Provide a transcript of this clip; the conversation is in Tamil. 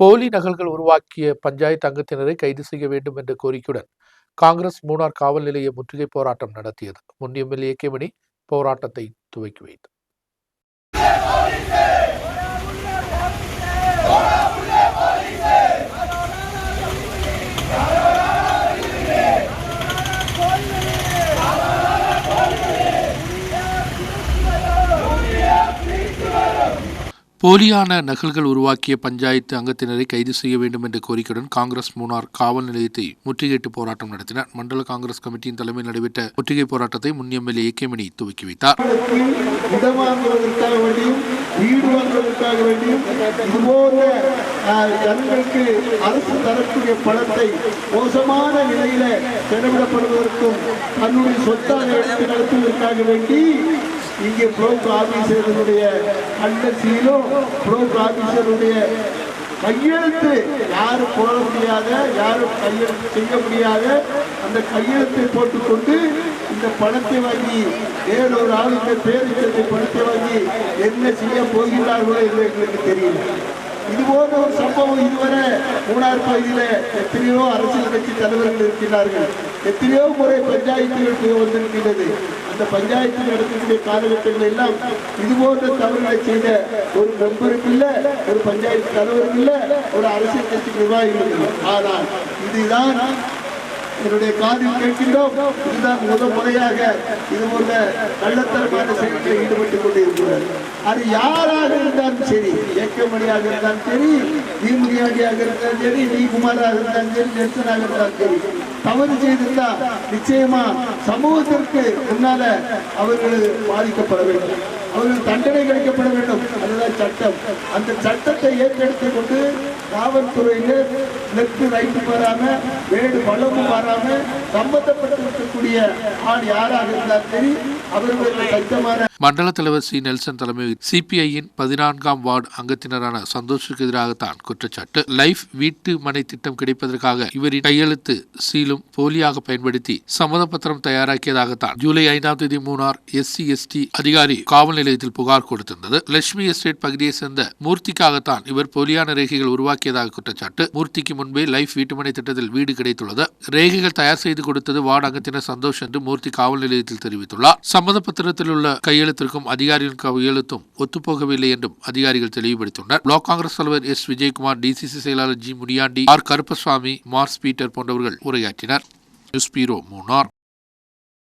போலி நகல்கள் உருவாக்கிய பஞ்சாயத்து அங்கத்தினரை கைது செய்ய வேண்டும் என்ற கோரிக்கையுடன் காங்கிரஸ் மூணார் காவல் நிலைய முற்றுகை போராட்டம் நடத்தியது. முன் எம்எல்ஏ கேமணி போராட்டத்தை துவக்கி வைத்தார். போலியான நகல்கள் உருவாக்கிய பஞ்சாயத்து அங்கத்தினரை கைது செய்ய வேண்டும் என்ற கோரிக்கையுடன் காங்கிரஸ் மூணார் காவல் நிலையத்தை முற்றுகையிட்டு போராட்டம் நடத்தினர். மண்டல காங்கிரஸ் கமிட்டியின் தலைமையில் நடைபெற்ற முற்றுகை போராட்டத்தை முன் எம்எல்ஏ ஏகேமணி துவக்கி வைத்தார். அரசு தரக்கூடிய பணத்தை மோசமான நிலையில செலவிடப்படுவதற்கும் தன்னுடைய சொத்தாக நடத்துவதற்காக வேண்டி இங்கே புரோக் ஆபீசருடைய கண்டசியிலும் சீலும் புரோக் ஆபீசருடைய கையெழுத்து யாரும் போட முடியாத யாரும் கையெழுத்து செய்ய முடியாத அந்த கையெழுத்தை போட்டுக்கொண்டு இந்த பணத்தை வாங்கி வேறொரு ஆளுக்கு பேரிச்சத்தை பணத்தை வாங்கி என்ன செய்ய போகிறார்களோ என்று எங்களுக்கு தெரியல. இது போன்ற ஒரு சம்பவம் இதுவரை மூணார் பகுதியில் எத்தனையோ அரசியல் கட்சி தலைவர்கள் இருக்கிறார்கள் எத்தனையோ முறை பஞ்சாயத்துகளுக்கு வந்திருக்கின்றது அந்த பஞ்சாயத்து நடக்கக்கூடிய காலகட்டங்கள் எல்லாம் இது போன்ற தவறுகளை செய்த ஒரு மெம்பருக்கு இல்ல ஒரு பஞ்சாயத்து தலைவருக்கு இல்ல ஒரு அரசியல் கட்சி நிர்வாகிகள் ஆனால் இதுதான் என்னுடைய காதில் கேட்கின்றோம். இதுதான் முத முறையாக இது போன்ற கள்ளத்தரமான செயல்களில் ஈடுபட்டுக் கொண்டிருக்கிறார் அது யாராக இருந்தாலும் சரி ஏக்கமணியாக இருந்தாலும் சரி தீமுடியாடியாக இருந்தாலும் சரி நீ குமாராக இருந்தாலும் சரி நெல்சனாக இருந்தாலும் சரி தவறு செய்திருந்தா நிச்சயமா சமூகத்திற்கு முன்னால அவர்கள் பாதிக்கப்பட வேண்டும். அவர்கள் தண்டனை கிடைக்கப்பட வேண்டும். அதுதான் சட்டம். அந்த சட்டத்தை ஏற்றெடுத்துக் கொண்டு காவல்துறையினர் லெப்ட் ரைட்டு வராம வேடு பலமும் வராம சம்பந்தப்பட்டிருக்கக்கூடிய ஆள் யாராக இருந்தாலும் சரி அவர்களுக்கு சட்டமான மண்டல தலைவர் சி. நெல்சன் தலைமையில் சிபிஐயின் பதினான்காம் வார்டு அங்கத்தினரான சந்தோஷுக்கு எதிராகத்தான் குற்றச்சாட்டு. லைஃப் வீட்டு மனை திட்டம் கிடைப்பதற்காக இவரின் கையெழுத்து சீலும் போலியாக பயன்படுத்தி சம்மத பத்திரம் தயாராக்கியதாகத்தான் ஜூலை ஐந்தாம் தேதி மூணார் எஸ்சி எஸ்டி அதிகாரி காவல் நிலையத்தில் புகார் கொடுத்திருந்தது. லட்சுமி எஸ்டேட் பகுதியை சேர்ந்த மூர்த்திக்காகத்தான் இவர் போலியான ரேகைகள் உருவாக்கியதாக குற்றச்சாட்டு. மூர்த்திக்கு முன்பே லைஃப் வீட்டுமனை திட்டத்தில் வீடு கிடைத்துள்ளது. ரேகைகள் தயார் செய்து கொடுத்தது வார்டு அங்கத்தினர் சந்தோஷ் என்று மூர்த்தி காவல் நிலையத்தில் தெரிவித்துள்ளார். சம்மத பத்திரத்தில் உள்ள கையெழுத்திற்கும் அதிகாரியின் கையெழுத்தும் ஒத்துப்போகவில்லை என்றும் அதிகாரிகள் தெளிவுபடுத்தியுள்ளனர். பிளாக் காங்கிரஸ் தலைவர் எஸ் விஜயகுமார் டிசிசி செயலாளர் G. Muniyandi R. Karuppasamy Mars Peter போன்றவர்கள் உரையாற்றினர். நியூஸ் பீரோ மூணார்